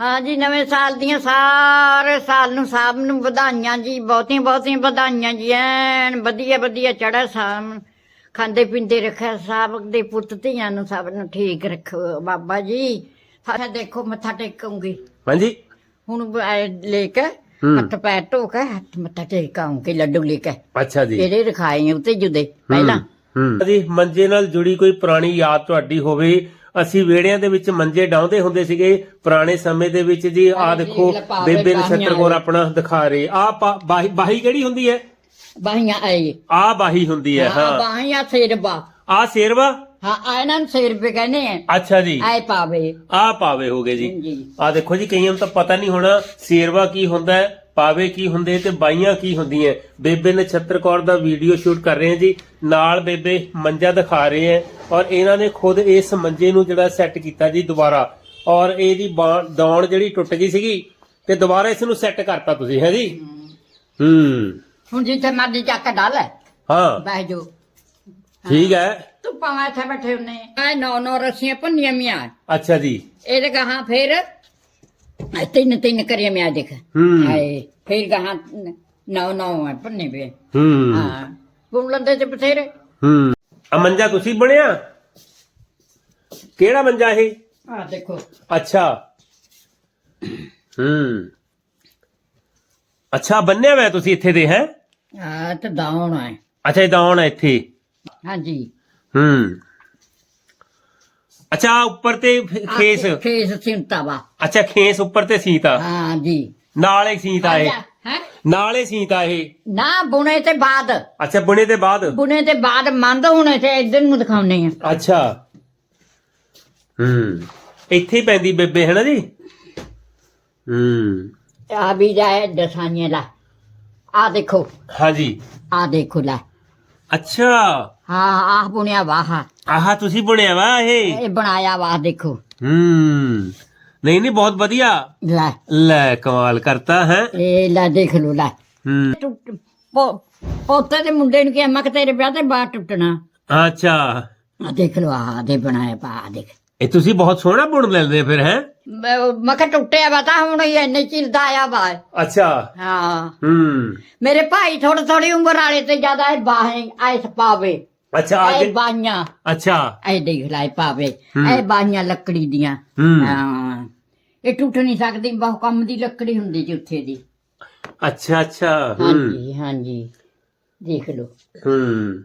ਹਾਂ ਜੀ ਨਵੇਂ ਸਾਲ ਦੀਆਂ ਸਾਰੇ ਸਾਲ ਨੂੰ ਸਭ ਨੂੰ ਵਧਾਈਆਂ ਜੀ ਬਹੁਤੀਆਂ ਬਹੁਤੀਆਂ ਵਧਾਈਆਂ ਜੀ ਐਨ ਵਧੀਆ ਵਧੀਆ ਚੜਾ ਸਾਮ। ਖਾਂਦੇ ਪੀਂਦੇ ਰੱਖਿਆ ਸਭ ਦੇ ਪੁੱਤ ਧੀਆਂ ਨੂੰ ਸਭ ਨੂੰ ਠੀਕ ਰੱਖੋ ਬਾਬਾ ਜੀ। ਹਾਂ ਦੇਖੋ ਮੱਥਾ ਟੇਕੂੰਗੀ। ਹਾਂਜੀ। ਹੁਣ ਐ ਲੈ ਕੇ। ਹੱਥ ਪੈਰ ਧੋ ਕੇ ਹੱਥ ਮੱਥਾ ਟੇਕਾਉਂਗੀ ਲੱਡੂ ਲੈ ਕੇ। ਅੱਛਾ ਜੀ। ਇਹਦੇ ਰਖਾਏ ਉੱਤੇ ਜੁਦੇ ਪਹਿਲਾਂ। ਜੀ ਮੰਜੇ ਨਾਲ ਜੁੜੀ ਕੋਈ ਪੁਰਾਣੀ ਯਾਦ ਤੁਹਾਡੀ ਹੋਵੇ ਅਸੀਂ ਵਿਹੜਿਆਂ ਦੇ ਵਿੱਚ ਮੰਜੇ ਡਾਉਂਦੇ ਹੁੰਦੇ ਸੀਗੇ। ਪੁਰਾਣੇ ਸਮੇਂ ਦੇ ਵਿੱਚ ਜੀ ਆਹ ਦੇਖੋ ਬੇਬੇ ਨਛੱਤਰ ਕੋਰ ਆਪਣਾ ਦਿਖਾ ਰਹੇ। ਆ ਬਾਹੀ ਕਿਹੜੀ ਹੁੰਦੀ ਹੈ? ਬਾਹੀਆਂ ਆਏ। ਆ ਬਾਹੀ ਹੁੰਦੀ ਹੈ ਹਾਂ ਬਾਹੀਆਂ ਸੇਰਬਾ ਆ ਸ਼ੇਰਵਾ? ਹਾਂ ਆ ਇਹਨਾਂ ਨੂੰ ਸੇਰ ਪੇ ਕਹਿੰਦੇ ਆ। ਅੱਛਾ ਜੀ। ਆਏ ਪਾਵੇ। ਆ ਪਾਵੇ ਹੋ ਗਏ ਜੀ। ਜੀ ਆ ਦੇਖੋ ਜੀ ਕਈਆਂ ਨੂੰ ਤਾਂ ਪਤਾ ਨਹੀਂ ਹੋਣਾ ਸ਼ੇਰਵਾ ਕੀ ਹੁੰਦਾ ਹੈ। ਪਾਵੇ ਕੀ ਹੁੰਦੇ ਤੇ ਬਾਈਆਂ ਕੀ ਹੁੰਦੀਆਂ। ਬੇਬੇ ਨਛੱਤਰ ਕੌਰ ਦਾ ਵੀਡੀਓ ਸ਼ੂਟ ਕਰ ਰਹੇ ਹਾਂ ਜੀ। ਨਾਲ ਬੇਬੇ ਮੰਜਾ ਦਿਖਾ ਰਹੇ ਹੈ ਔਰ ਇਹਨਾਂ ਨੇ ਖੁਦ ਇਸ ਮੰਜੇ ਨੂੰ ਜਿਹੜਾ ਸੈੱਟ ਕੀਤਾ ਜੀ ਦੁਬਾਰਾ। ਔਰ ਇਹਦੀ ਦੌਣ ਜਿਹੜੀ ਟੁੱਟ ਗਈ ਸੀਗੀ ਤੇ ਦੁਬਾਰਾ ਇਸ ਨੂੰ ਸੈੱਟ ਕਰਤਾ ਤੁਸੀਂ ਹੈ ਜੀ? ਹੂੰ। ਹੁਣ ਜਿੱਥੇ ਮਰਜ਼ੀ ਚੱਕ ਡਾਲ ਹਾਂ। ਬਹਿ ਜੋ ਠੀਕ ਹੈ। ਤੂੰ ਪਾਵਾਂ ਇੱਥੇ ਬੈਠੇ ਹੁੰਨੇ। ਆ ਨੌ ਨੌ ਰੱਸੀਆਂ ਭੰਨੀਆਂ ਮੀਆਂ। ਅੱਛਾ ਜੀ। ਇਹਦੇ ਗਾਹਾਂ ਫੇਰ ਤਿੰਨ ਤਿੰਨ ਕਰੀਆਂ ਮਿਆ ਦੇਖ। ਹੂੰ। ਹਾਏ ਫੇਰ ਗਾਹਾਂ ਨੌ ਨੌ ਹੈ ਭੰਨੇ ਵੇ। ਹੂੰ। ਹਾਂ ਬੁਣ ਲੰਦੇ ਤੇ ਬਥੇਰੇ। ਹੂੰ। ਆ ਮੰਜਾ ਤੁਸੀਂ ਬਣਿਆ? ਕਿਹੜਾ ਮੰਜਾ ਇਹ? ਆ ਦੇਖੋ। ਅੱਛਾ। ਹੂੰ। ਅੱਛਾ ਬੰਨਿਆ ਹੋਇਆ ਤੁਸੀਂ ਇੱਥੇ ਦੇ ਹੈ? ਆ ਤੇ ਦਾਉਣ ਹੈ ਅੱਛਾ ਇਹ ਹੈ ਇੱਥੇ। ਹਾਂਜੀ। ਹੂੰ। ਅੱਛਾ ਉੱਪਰ ਤੇ ਫ- ਖੇਸ। ਖੇਸ ਸਿੰਤਾ ਵਾ। ਅੱਛਾ ਖੇਸ ਉੱਪਰ ਤੇ ਸੀਤਾ ਹਾਂ ਜੀ। ਨਾਲੇ ਸੀਤਾ ਇਹ। ਹੈ? ਨਾਲੇ ਸੀਤਾ ਇਹ। ਨਾ ਬੁਣੇ ਤੇ ਬਾਅਦ। ਅੱਛਾ ਬੁਣੇ ਦੇ ਬਾਅਦ? ਬੁਣੇ ਤੇ ਬਾਅਦ ਮੰਦ ਹੋਣੇ ਤੇ ਇਧਰ ਨੂੰ ਦਿਖਾਉਣੇ ਆ। ਅੱਛਾ। ਹੂੰ। ਇੱਥੇ ਹੀ ਪੈਂਦੀ ਬੇਬੇ ਹੈ ਨਾ ਜੀ? ਹੂੰ। ਆ ਵੀ ਜਾਏ ਦਸਾਈਆਂ ਲਾ। ਆ ਦੇਖੋ। ਹਾਂਜੀ। ਆ ਦੇਖੋ ਲੈ। ਅੱਛਾ। ਹਾਂ ਆਹ ਬੁਣਿਆ ਵਾਹ ਆਹ। ਤੁਸੀਂ ਬੁਣਿਆ ਵਾ ਇਹ? ਇਹ ਬਣਾਇਆ ਵਾਹ ਦੇਖੋ। ਹੂੰ। ਨਹੀਂ ਨਹੀਂ ਬਹੁਤ ਵਧੀਆ। ਲੈ। ਲੈ ਕਮਾਲ ਕਰਤਾ ਹੈ। ਇਹ ਲੈ ਦੇਖ ਲੋ ਲੈ। ਹੂੰ। ਟੁੱਟ- ਪੋ- ਪੋਤੇ ਦੇ ਮੁੰਡੇ ਨੂੰ ਕਿਹਾ ਮੈਂ ਕਿ ਤੇਰੇ ਵਿਆਹ ਤੇ ਬਾਹਰ ਟੁੱਟਣਾ। ਅੱਛਾ। ਆ ਦੇਖ ਲੋ ਆ ਦੇ ਬਣਾਇਆ ਪਾ ਆਹ ਦੇਖ। ਇਹ ਤੁਸੀਂ ਬਹੁਤ ਸੋਹਣਾ ਬੁਣ ਲੈਂਦੇ ਫਿਰ ਹੈ? ਮੈਂ ਕਿਹਾ ਟੁੱਟਿਆ ਵਾ ਤਾਂ ਹੁਣ ਇਹ ਇੰਨੇ ਚਿਰ ਦਾ ਆਇਆ ਵਾ। ਅੱਛਾ। ਹਾਂ। ਹੂੰ। ਮੇਰੇ ਭਾਈ ਥੋੜੀ ਥੋੜੀ ਉਮਰ ਵਾਲੇ ਤੇ ਜ਼ਿਆਦਾ ਇਹ ਬਾਹਾਂ ਐਸ ਪਾਵੇ। ਅੱਛਾ ਇਹ ਬਾਹਾਂ ਅੱਛਾ। ਇਹ ਦੇਖ ਲੈ ਇਹ ਪਾਵੇ। ਹੂੰ। ਇਹ ਬਾਹਾਂ ਲੱਕੜੀ ਦੀਆਂ। ਹੂੰ। ਹਾਂ। ਇਹ ਟੁੱਟ ਨਹੀਂ ਸਕਦੀ ਬਹੁ ਕੰਮ ਦੀ ਲੱਕੜੀ ਹੁੰਦੀ ਜੀ ਉੱਥੇ ਦੀ। ਅੱਛਾ ਅੱਛਾ। ਹੂੰ। ਹਾਂਜੀ ਹਾਂਜੀ। ਦੇਖ ਲਓ। ਹੂੰ।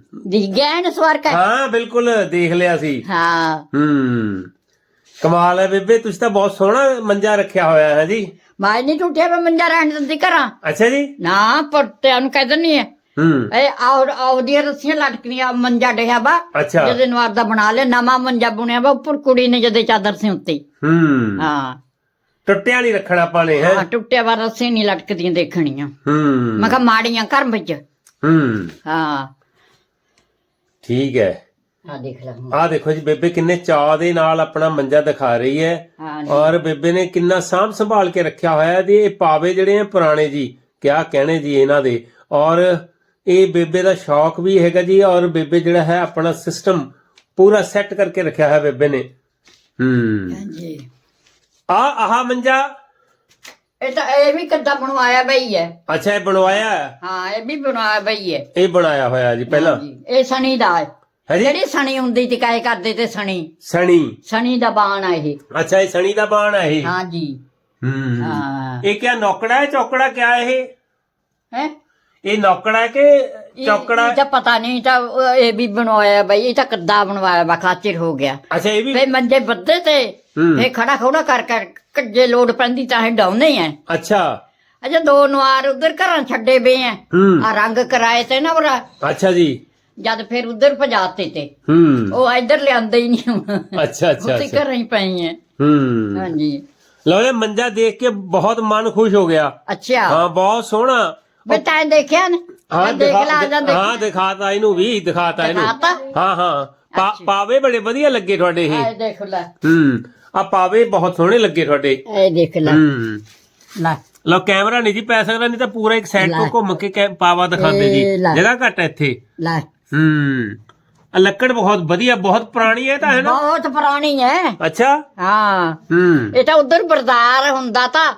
ਗਿਆ ਨਾ ਸਵਰਗ ਹਾਂ ਬਿਲਕੁਲ ਦੇਖ ਲਿਆ ਸੀ। ਹਾਂ। ਹੂੰ। ਕਮਾਲ ਹੈ ਬੇਬੇ ਤੁਸੀਂ ਤਾਂ ਬਹੁਤ ਸੋਹਣਾ ਮੰਜਾ ਰੱਖਿਆ ਹੋਇਆ ਹੈ ਜੀ। ਮੈਂ ਨਹੀਂ ਟੁੱਟਿਆ ਮੈਂ ਮੰਜਾ ਰਹਿਣ ਦਿੰਦੀ ਘਰਾਂ। ਅੱਛਾ ਜੀ। ਨਾ ਪੱਟਿਆਂ ਨੂੰ ਕਹਿ ਦਿੰਨੀ ਹੈ। ਹੂੰ। ਇਹ ਆਉ ਆਉਦੀਆਂ ਰੱਸੀਆਂ ਲਟਕਣੀਆਂ ਮੰਜਾ ਡਿਆ ਵਾ। ਅੱਛਾ। ਜਦੇ ਨਵਾਰ ਦਾ ਬਣਾ ਲਿਆ ਨਵਾਂ ਮੰਜਾ ਬੁਣਿਆ ਵਾ ਉੱਪਰ ਕੁੜੀ ਨੇ ਜਦੇ ਚਾਦਰ ਸਿਉਂਤੀ ਹੂੰ। ਹਾਂ। ਟੁੱਟਿਆ ਨਹੀਂ ਰੱਖਣਾ ਆਪਾਂ ਨੇ ਹੈ? ਹਾਂ ਟੁੱਟਿਆ ਵਾ ਰੱਸੀ ਨਹੀਂ ਲਟਕਦੀਆਂ ਦੇਖਣੀਆਂ। ਹੂੰ। ਮੈਂ ਕਿਹਾ ਮਾੜੀਆਂ ਘਰ ਵਿੱਚ। ਹੂੰ। ਹਾਂ। ਠੀਕ ਹੈ। ਆ ਦੇਖ ਲੈ ਹੁਣ। ਆਹ ਦੇਖੋ ਜੀ ਬੇਬੇ ਕਿੰਨੇ ਚਾਅ ਦੇ ਨਾਲ ਆਪਣਾ ਮੰਜਾ ਦਿਖਾ ਰਹੀ ਹੈ। ਹਾਂ ਜੀ। ਔਰ ਬੇਬੇ ਨੇ ਕਿੰਨਾ ਸਾਂਭ ਸੰਭਾਲ ਕੇ ਰੱਖਿਆ ਹੋਇਆ ਹੈ ਤੇ ਇਹ ਪਾਵੇ ਜਿਹੜੇ ਆ ਪੁਰਾਣੇ ਜੀ ਕਿਆ ਕਹਿਣੇ ਜੀ ਇਹਨਾਂ ਦੇ। ਔਰ ਇਹ ਬੇਬੇ ਦਾ ਸ਼ੌਕ ਵੀ ਹੈਗਾ ਜੀ ਔਰ ਬੇਬੇ ਜਿਹੜਾ ਹੈ ਆਪਣਾ ਸਿਸਟਮ ਪੂਰਾ ਸੈੱਟ ਕਰਕੇ ਰੱਖਿਆ ਹੈ ਬੇਬੇ ਨੇ। ਹੂੰ। ਹਾਂਜੀ। ਆ ਆਹ ਮੰਜਾ। ਇਹ ਤਾਂ ਇਹ ਵੀ ਕਿੱਦਾਂ ਬਣਵਾਇਆ ਬਈ ਹੈ। ਅੱਛਾ ਇਹ ਬਣਵਾਇਆ ਹੈ? ਹਾਂ ਇਹ ਵੀ ਬਣਵਾਇਆ ਬਈ ਹੈ। ਇਹ ਬਣਾਇਆ ਹੋਇਆ ਜੀ ਪਹਿਲਾਂ। ਹਾਂਜੀ, ਇਹ ਸਣੀ ਦਾ ਹੈ। ਜਿਹੜੀ ਸਣੀ ਹੁੰਦੀ ਤੇ ਕਾਏ ਕਰਦੇ ਤੇ ਸਣੀ? ਸਣੀ। ਸਣੀ ਦਾ ਬਾਣ ਆ ਇਹ। ਅੱਛਾ ਇਹ ਸਣੀ ਦਾ ਬਾਣ ਹੈ ਇਹ? ਹਾਂਜੀ ਹੂੰ। ਹਾਂ। ਇਹ ਕਿਆ ਨੌਕੜਾ ਹੈ ਚੌਕੜਾ ਕਿਆ ਹੈ ਇਹ? ਹੈ? ਇਹ ਨੌਕੜਾ ਹੈ ਕਿ ਚੌਕੜਾ? ਇਹ ਤਾਂ ਪਤਾ ਨਹੀਂ ਤਾਂ ਉਹ ਇਹ ਵੀ ਬਣਵਾਇਆ ਬਈ ਇਹ ਤਾਂ ਕਿੱਦਾਂ ਬਣਵਾਇਆ ਵਾ ਖਾਚਰ ਹੋ ਗਿਆ। ਅੱਛਾ ਇਹ ਵੀ ਫੇ ਮੰਜੇ ਬੱਦੇ ਤੇ ਹੂੰ। ਇਹ ਖੜਾ ਖੋੜਾ ਕਰ ਕਰ ਕੱਜੇ ਲੋਡ ਪੈਂਦੀ ਤਾਂ ਇਹ ਡਾਉਨੇ ਆ। ਅੱਛਾ। ਅਜੇ ਦੋ ਨਵਾਰ ਉਧਰ ਘਰਾਂ ਛੱਡੇ ਪਏ ਆ। ਹੂੰ। ਆ ਰੰਗ ਕਰਾਏ ਤੇ ਨਾ ਬਰਾ ਅੱਛਾ ਜੀ। ਜਦ ਫਿਰ ਉਧਰ ਭਜਾਤੇ ਤੇ। ਹੂੰ। ਉਹ ਇੱਧਰ ਲਿਆਂਦੇ ਹੀ ਨਹੀਂ ਹੁਣ। ਅੱਛਾ ਅੱਛਾ ਉੱਥੇ ਅੱਛਾ। ਘਰਾਂ ਹੀ ਪਈ ਆ ਹੂੰ। ਹਾਂਜੀ। ਲਓ ਇਹ ਮੰਜਾ ਦੇਖ ਕੇ ਬਹੁਤ ਮਨ ਖੁਸ਼ ਹੋ ਗਿਆ। ਅੱਛਾ। ਹਾਂ ਬਹੁਤ ਸੋਹਣਾ। ਬੇ ਤੈਂ ਦੇਖਿਆ ਨਾ। ਹਾਂ ਦੇਖ ਲਾ ਜਾ ਦੇਖ ਹਾਂ ਦਿਖਾਤਾ ਇਹਨੂੰ ਵੀ ਦਿਖਾਤਾ ਇਹਨੂੰ। ਦਿਖਾਤਾ? ਹਾਂ ਹਾਂ। ਪਾ- ਅੱਛਾ। ਪਾਵੇ ਬੜੇ ਵਧੀਆ ਲੱਗੇ ਤੁਹਾਡੇ ਇਹ। ਇਹ ਦੇਖ ਲੈ। ਹੂੰ। ਆ ਪਾਵੇ ਬਹੁਤ ਸੋਹਣੇ ਲੱਗੇ ਤੁਹਾਡੇ। ਇਹ ਦੇਖ ਲੈ। ਹੂੰ। ਲੈ। ਲਓ ਕੈਮਰਾ ਨਹੀਂ ਜੀ ਪੈ ਸਕਦਾ ਨਹੀਂ ਤਾਂ ਪੂਰਾ ਇੱਕ ਸਾਈਡ ਤੋਂ ਲੈ। ਘੁੰਮ ਕੇ ਕੈ- ਪਾਵਾ ਦਿਖਾਉਂਦੇ ਜੀ। ਇਹ ਲੈ। ਜਗ੍ਹਾ ਘੱਟ ਹੈ ਇੱਥੇ। ਲੈ। ਹੂੰ। ਆ ਲੱਕੜ ਬਹੁਤ ਵਧੀਆ ਬਹੁਤ ਪੁਰਾਣੀ ਹੈ ਤਾਂ ਹੈ ਨਾ? ਬਹੁਤ ਪੁਰਾਣੀ ਹੈ। ਅੱਛਾ? ਹਾਂ। ਹੂੰ। ਇਹ ਤਾਂ ਉਧਰ ਬਰਦਾਰ ਹੁੰਦਾ ਤਾਂ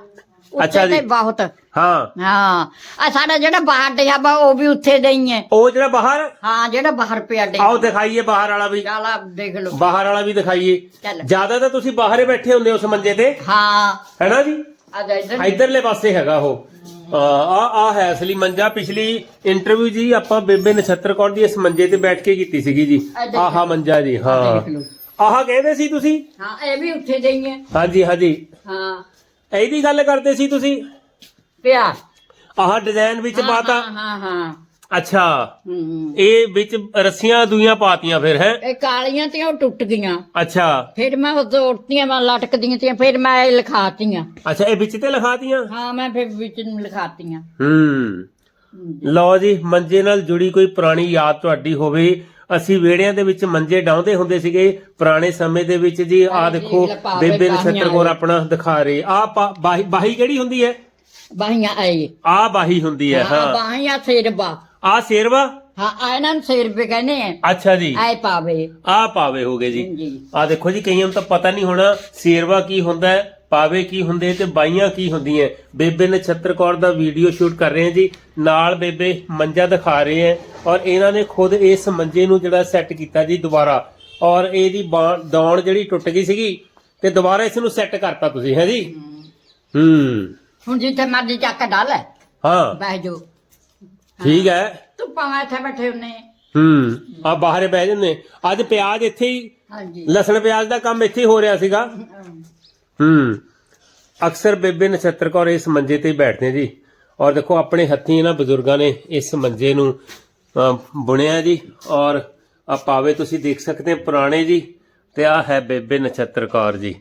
ਉੱਥੇ ਅੱਛਾ ਜੀ। ਤੇ ਬਹੁਤ। ਹਾਂ। ਹਾਂ। ਆ ਸਾਡਾ ਜਿਹੜਾ ਬਾਹਰ ਡਿਆਬਾ ਉਹ ਵੀ ਉੱਥੇ ਦੇ ਹੀ ਹੈ। ਉਹ ਜਿਹੜਾ ਬਾਹਰ? ਹਾਂ ਜਿਹੜਾ ਬਾਹਰ ਪਿਆ ਡੇ ਆਓ ਦਿਖਾਈਏ ਬਾਹਰ ਵਾਲਾ ਵੀ। ਚਾਲਾ ਦੇਖ ਲਓ। ਬਾਹਰ ਵਾਲਾ ਵੀ ਦਿਖਾਈਏ। ਚੱਲ। ਜ਼ਿਆਦਾ ਤਾਂ ਤੁਸੀਂ ਬਾਹਰੇ ਬੈਠੇ ਹੁੰਦੇ ਹੋ ਉਸ ਮੰਜੇ ਤੇ। ਹਾਂ। ਹੈਨਾ ਜੀ? ਆ ਜਾ ਇੱਧਰ। ਇਧਰਲੇ ਪਾਸੇ ਹੈਗਾ ਉਹ। ਆ ਆ ਹੈ ਅਸਲੀ ਮੰਜਾ। ਪਿਛਲੀ ਇੰਟਰਵਿਊ ਜੀ ਆਪਾਂ ਬੇਬੇ ਨਛੱਤਰ ਕੌਰ ਦੀ ਇਸ ਮੰਜੇ ਤੇ ਬੈਠ ਕੇ ਕੀਤੀ ਸੀਗੀ ਜੀ। ਆਹਾ ਮੰਜਾ ਜੀ ਹਾਂ। ਆਹ ਕਹਿੰਦੇ ਸੀ ਤੁਸੀਂ? ਹਾਂ ਇਹ ਵੀ ਉੱਥੇ ਹੈ ਹਾਂਜੀ ਹਾਂਜੀ। ਹਾਂ। ਇਹਦੀ ਗੱਲ ਕਰਦੇ ਸੀ ਤੁਸੀਂ? ਪਿਆ। ਆਹ ਡਿਜ਼ਾਈਨ ਵਿੱਚ ਪਾਤਾ। ਹਾਂ ਹਾਂ ਹਾਂ। ਅੱਛਾ। ਹੂੰ। ਇਹ ਵਿੱਚ ਰੱਸੀਆਂ ਦੂਈਆਂ ਪਾਤੀਆਂ ਫਿਰ ਹੈ? ਇਹ ਕਾਲੀਆਂ ਤੇ ਉਹ ਟੁੱਟ ਗਈਆਂ। ਅੱਛਾ। ਫਿਰ ਮੈਂ ਉਹ ਤੋੜਤੀਆਂ ਮੈਂ ਲਟਕਦੀਆਂ ਤੀਆਂ ਫਿਰ ਮੈਂ ਇਹ ਲਿਖਾਤੀਆਂ। ਅੱਛਾ ਇਹ ਵਿੱਚ ਤੇ ਲਿਖਾਤੀਆਂ? ਹਾਂ ਮੈਂ ਫਿਰ ਵਿੱਚ ਨੂੰ ਲਿਖਾਤੀਆਂ। ਹੂੰ। ਲਓ ਜੀ ਮੰਜੇ ਨਾਲ ਜੁੜੀ ਕੋਈ ਪੁਰਾਣੀ ਯਾਦ ਤੁਹਾਡੀ ਹੋਵੇ। ਅਸੀਂ ਵਿਹੜਿਆਂ ਦੇ ਵਿੱਚ ਮੰਜੇ ਡਾਉਂਦੇ ਹੁੰਦੇ ਸੀਗੇ। ਪੁਰਾਣੇ ਸਮੇਂ ਦੇ ਵਿੱਚ ਜੀ ਆਹ ਹਾਂਜੀ, ਦੇਖੋ ਬੇਬੇ ਬਾਹੀਆਂ ਨਛੱਤਰ ਕੋਰ ਆਪਣਾ ਦਿਖਾ ਰਹੇ। ਆ ਬਾਹੀ ਬਾਹੀ ਕਿਹੜੀ ਹੁੰਦੀ ਹੈ? ਬਾਹੀਆਂ ਆਏ ਆ ਬਾਹੀ ਹੁੰਦੀ ਹੈ ਹਾਂ ਹਾਂ। ਬਾਹੀਆਂ ਸਿਰਬਾ ਆ ਸ਼ੇਰਵਾ? ਹਾਂ ਆ ਇਹਨਾਂ ਨੂੰ ਸਿਰ ਵੀ ਕਹਿੰਦੇ ਆ। ਅੱਛਾ ਜੀ। ਆਏ ਪਾਵੇ। ਆ ਪਾਵੇ ਹੋਗੇ ਜੀ। ਜੀ ਆ ਦੇਖੋ ਜੀ ਕਈਆਂ ਨੂੰ ਤਾਂ ਪਤਾ ਨਹੀਂ ਹੋਣਾ ਸ਼ੇਰਵਾ ਕੀ ਹੁੰਦਾ ਹੈ ਪਾਵੇ ਕੀ ਹੁੰਦੇ ਤੇ ਬਾਈਆਂ ਕੀ ਹੁੰਦੀਆਂ ਬੇਬੇ ਨਛੱਤਰ ਕੌਰ ਦਾ ਵੀਡੀਓ ਸ਼ੂਟ ਕਰ ਰਹੇ ਹਾਂ ਜੀ। ਨਾਲ ਬੇਬੇ ਮੰਜਾ ਦਿਖਾ ਰਹੇ ਹੈ ਔਰ ਇਹਨਾਂ ਨੇ ਖੁਦ ਇਸ ਮੰਜੇ ਨੂੰ ਜਿਹੜਾ ਸੈੱਟ ਕੀਤਾ ਜੀ ਦੁਬਾਰਾ। ਔਰ ਇਹਦੀ ਬਾਂਹ- ਦੌਣ ਜਿਹੜੀ ਟੁੱਟ ਗਈ ਸੀਗੀ ਤੇ ਦੁਬਾਰਾ ਇਸ ਨੂੰ ਸੈੱਟ ਕਰਤਾ ਤੁਸੀਂ ਹੈ ਜੀ? ਹੂੰ। ਹੁਣ ਜਿੱਥੇ ਮਰਜ਼ੀ ਚੱਕ ਡਾਲ। ਹਾਂ। ਬਹਿ ਜੋ ਠੀਕ ਹੈ। ਤੂੰ ਭਾਵੇਂ ਇੱਥੇ ਬੈਠੇ ਹੁੰਨੇ ਹੂੰ ਆ ਬਾਹਰੇ ਬਹਿ ਜੰਨੇ ਅੱਜ ਪਿਆਜ਼ ਇੱਥੇ ਹੀ ਹਾਂਜੀ। ਲਸਣ ਪਿਆਜ਼ ਦਾ ਕੰਮ ਇੱਥੇ ਹੀ ਹੋ ਰਿਹਾ ਸੀਗਾ। ਹੂੰ ਅਕਸਰ ਬੇਬੇ ਨਛੱਤਰ ਕੌਰ ਇਸ ਮੰਜੇ ਤੇ ਹੀ ਬੈਠਦੇ ਜੀ। ਔਰ ਦੇਖੋ ਆਪਣੇ ਹੱਥੀਂ ਇਹਨਾਂ ਬਜ਼ੁਰਗਾਂ ਨੇ ਇਸ ਮੰਜੇ ਨੂੰ ਬੁਣਿਆ ਜੀ। ਔਰ ਆ ਪਾਵੇ ਤੁਸੀਂ ਦੇਖ ਸਕਦੇ ਹੋ ਪੁਰਾਣੇ ਜੀ। ਤੇ ਆ ਹੈ ਬੇਬੇ ਨਛੱਤਰ ਕੌਰ ਜੀ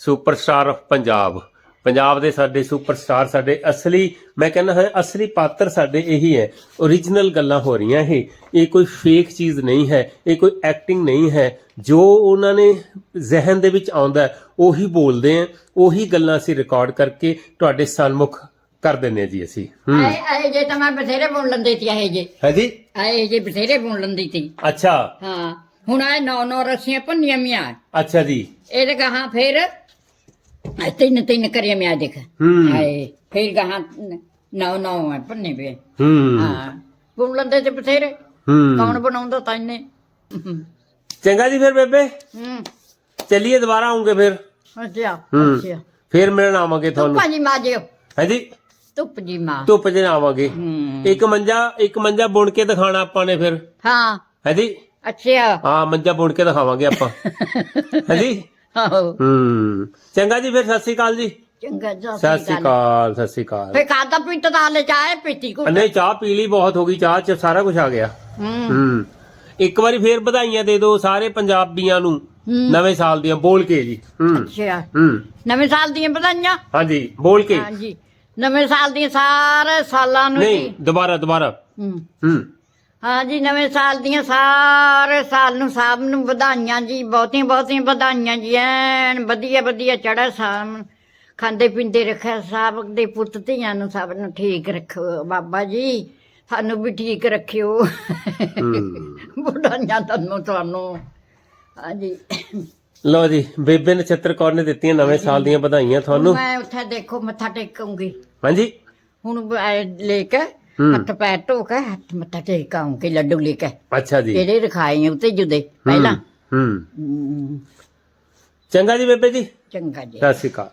ਸੁਪਰਸਟਾਰ ਆਫ ਪੰਜਾਬ। ਪੰਜਾਬ ਦੇ ਸਾਡੇ ਸੁਪਰਸਟਾਰ ਸਾਡੇ ਅਸਲੀ ਮੈਂ ਕਹਿੰਦਾ ਹਾਂ ਅਸਲੀ ਪਾਤਰ ਸਾਡੇ ਇਹੀ ਹੈ। origignal ਗੱਲਾਂ ਹੋ ਰਹੀਆਂ ਇਹ। ਇਹ ਕੋਈ ਫੇਕ ਚੀਜ਼ ਨਹੀਂ ਹੈ ਇਹ ਕੋਈ ਐਕਟਿੰਗ ਨਹੀਂ ਹੈ। ਜੋ ਉਹਨਾਂ ਨੇ ਜ਼ਿਹਨ ਦੇ ਵਿੱਚ ਆਉਂਦਾ ਉਹੀ ਬੋਲਦੇ ਆ ਉਹੀ ਗੱਲਾਂ ਅਸੀਂ ਰਿਕਾਰਡ ਕਰਕੇ ਤੁਹਾਡੇ ਸਨਮੁਖ ਕਰ ਦਿੰਦੇ ਹਾਂ ਜੀ ਅਸੀਂ। ਹੂੰ। ਆਏ ਆਏ ਜੇ ਤਾਂ ਮੈਂ ਬਥੇਰੇ ਬੁਣ ਲੰਦੀ ਤੀ ਆਏ ਜੇ। ਹਾਂਜੀ ਆਏ ਜੇ ਬਥੇਰੇ ਬੁਣ ਲੰਦੀ ਤੀ ਅੱਛਾ। ਹਾਂ। ਹੁਣ ਆਏ ਨੌ ਨੌ ਰੱਸੀਆਂ ਭੰਨੀਆਂ ਮੀਆਂ। ਅੱਛਾ ਜੀ। ਇਹਦੇ ਗਾਹਾਂ ਫਿਰ ਤਿੰਨ ਤਿੰਨ ਕਰੀਆਂ ਮਿਆ ਦੇਖ। ਹੂੰ। ਆਏ ਫਿਰ ਗਾਹਾਂ ਨੌ ਨੌ ਹੈ ਭੰਨੇ ਵੇ। ਹੂੰ। ਹਾਂ ਬੁਣ ਲੰਦੇ ਤੇ ਬਥੇਰੇ। ਹੂੰ। ਕੌਣ ਬਣਾਉਂਦਾ ਤਾਂ ਇਹਨੇ ਹੂੰ ਚੰਗਾ ਜੀ ਫਿਰ ਬੇਬੇ। ਹੂੰ। ਚੱਲੀਏ ਦੁਬਾਰਾ ਆਉਂਗੇ ਫਿਰ। ਅੱਛਾ ਹੂੰ। ਅੱਛਾ। ਫਿਰ ਮਿਲਣ ਆਵਾਂਗੇ ਧੁੱਪ ਤੁਹਾਨੂੰ ਜੀ ਮਾਜਿਓ ਹਾਂਜੀ। ਧੁੱਪ ਜੀ ਮਾਂ ਧੁੱਪ 'ਚ ਆਵਾਂਗੇ। ਹੂੰ। ਇੱਕ ਮੰਜਾ ਇੱਕ ਮੰਜਾ ਬੁਣ ਕੇ ਦਿਖਾਣਾ ਆਪਾਂ ਨੇ ਫਿਰ। ਹਾਂ। ਹਾਂਜੀ। ਅੱਛਾ। ਹਾਂ ਮੰਜਾ ਬੁਣ ਕੇ ਦਿਖਾਵਾਂਗੇ ਆਪਾਂ। ਹਾਂਜੀ। ਆਹੋ। ਹੂੰ। ਚੰਗਾ ਜੀ ਫਿਰ ਸਤਿ ਸ੍ਰੀ ਅਕਾਲ ਜੀ। ਚੰਗਾ ਜਾ ਸਤਿ ਸ੍ਰੀ ਅਕਾਲ। ਸਤਿ ਸ੍ਰੀ ਅਕਾਲ। ਫੇ ਖਾਦਾ ਪੀਤਾ ਤਾਂ ਹਲੇ ਚਾਹ ਪੀਤੀ ਕੋ ਨਹੀਂ ਚਾਹ ਪੀ ਲਈ ਬਹੁਤ ਹੋ ਗਈ ਚਾਹ 'ਚ ਸਾਰਾ ਕੁਝ ਆ ਗਿਆ। ਹੂੰ। ਹੂੰ। ਇੱਕ ਵਾਰੀ ਫੇਰ ਵਧਾਈਆਂ ਦੇ ਦਿਓ ਸਾਰੇ ਪੰਜਾਬੀਆਂ ਨੂੰ ਹੂੰ। ਨਵੇਂ ਸਾਲ ਦੀਆਂ ਬੋਲ ਕੇ ਜੀ। ਹੂੰ। ਅੱਛਾ। ਹੂੰ। ਨਵੇਂ ਸਾਲ ਦੀਆਂ ਵਧਾਈਆਂ? ਹਾਂਜੀ ਬੋਲ ਕੇ। ਹਾਂਜੀ। ਨਵੇਂ ਸਾਲ ਦੀਆਂ ਸਾਰੇ ਸਾਲਾਂ ਨੂੰ ਨਹੀਂ ਜੀ। ਦੁਬਾਰਾ ਦੁਬਾਰਾ। ਹੂੰ। ਹੂੰ। ਹਾਂਜੀ ਨਵੇਂ ਸਾਲ ਦੀਆਂ ਸਾਰੇ ਸਾਲ ਨੂੰ ਸਭ ਨੂੰ ਵਧਾਈਆਂ ਜੀ ਬਹੁਤੀਆਂ ਬਹੁਤੀਆਂ ਵਧਾਈਆਂ ਜੀ ਐਨ ਵਧੀਆ ਵਧੀਆ ਚੜਾ ਸਾਲ ਖਾਂਦੇ ਪੀਂਦੇ ਰੱਖਿਆ ਸਭ ਦੇ ਪੁੱਤ ਧੀਆਂ ਨੂੰ ਸਭ ਨੂੰ ਠੀਕ ਰੱਖੋ ਬਾਬਾ ਜੀ ਸਾਨੂੰ ਵੀ ਠੀਕ ਰੱਖਿਓ। ਵਧਾਈਆਂ ਤੁਹਾਨੂੰ ਤੁਹਾਨੂੰ। ਹਾਂਜੀ। ਲਓ ਜੀ ਬੇਬੇ ਨਛੱਤਰ ਕੌਰ ਨੇ ਦਿੱਤੀਆਂ ਨਵੇਂ ਸਾਲ ਦੀਆਂ ਵਧਾਈਆਂ ਤੁਹਾਨੂੰ। ਮੈਂ ਉੱਥੇ ਦੇਖੋ ਮੱਥਾ ਟੇਕੂੰਗੀ। ਹਾਂਜੀ। ਹੁਣ ਲੈ ਕੇ ਹੂੰ। ਹੱਥ ਪੈਰ ਧੋ ਕੇ ਹੱਥ ਮੱਥਾ ਟੇਕਾਉਂਗੀ ਲੱਡੂ ਲੈ ਕੇ। ਅੱਛਾ ਜੀ। ਇਹਦੇ ਰਖਾਏ ਉੱਤੇ ਜੁਦੇ ਪਹਿਲਾਂ। ਹੂੰ। ਹਮ, ਚੰਗਾ ਜੀ ਬੇਬੇ ਜੀ। ਚੰਗਾ ਜੀ। ਸਤਿ ਸ਼੍ਰੀ ਅਕਾਲ।